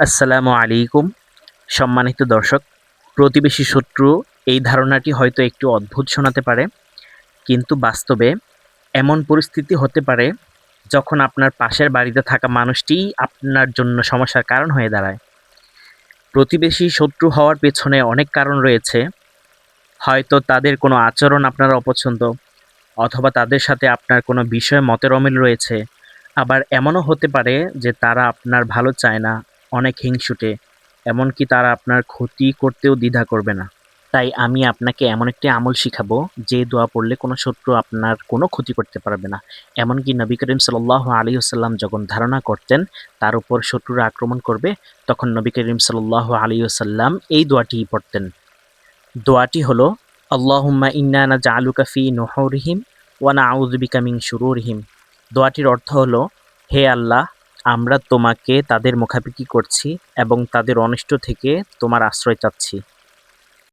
আসসালামু আলাইকুম। সম্মানিত দর্শক, প্রতিবেশী শত্রু এই ধারণাটি হয়তো একটু অদ্ভুত শোনাতে পারে, কিন্তু বাস্তবে এমন পরিস্থিতি হতে পারে যখন আপনার পাশের বাড়িতে থাকা মানুষটিই আপনার জন্য সমস্যার কারণ হয়ে দাঁড়ায়। প্রতিবেশী শত্রু হওয়ার পেছনে অনেক কারণ রয়েছে। হয়তো তাদের কোনো আচরণ আপনার অপছন্দ, অথবা তাদের সাথে আপনার কোনো বিষয়ে মতের অমিল রয়েছে। আবার এমনও হতে পারে যে তারা আপনার ভালো চায় না অনেক হিংসুটে, এমনকি তারা আপনার ক্ষতি করতেও দ্বিধা করবে না। তাই আমি আপনাকে এমন একটি আমল শিখাবো, যে দোয়া পড়লে কোনো শত্রু আপনার কোনো ক্ষতি করতে পারবে না। এমনকি নবী করিম সাল আলী আসাল্লাম যখন ধারণা করতেন, তার উপর শত্রুরা আক্রমণ করবে, তখন নবী করিম সাল আলী আসাল্লাম এই দোয়াটি পড়তেন। দোয়াটি হলো, আল্লাহুম্মা ইন্নানা জালুকা ফি নহরিহিম ওয়ানা আউজবিকা মিং শুরুরহিম। দোয়াটির অর্থ হলো, হে আল্লাহ আমরা তোমাকে তাদের মুখাপেক্ষি করছি এবং তাদের অনিষ্ট থেকে তোমার আশ্রয় চাচ্ছি।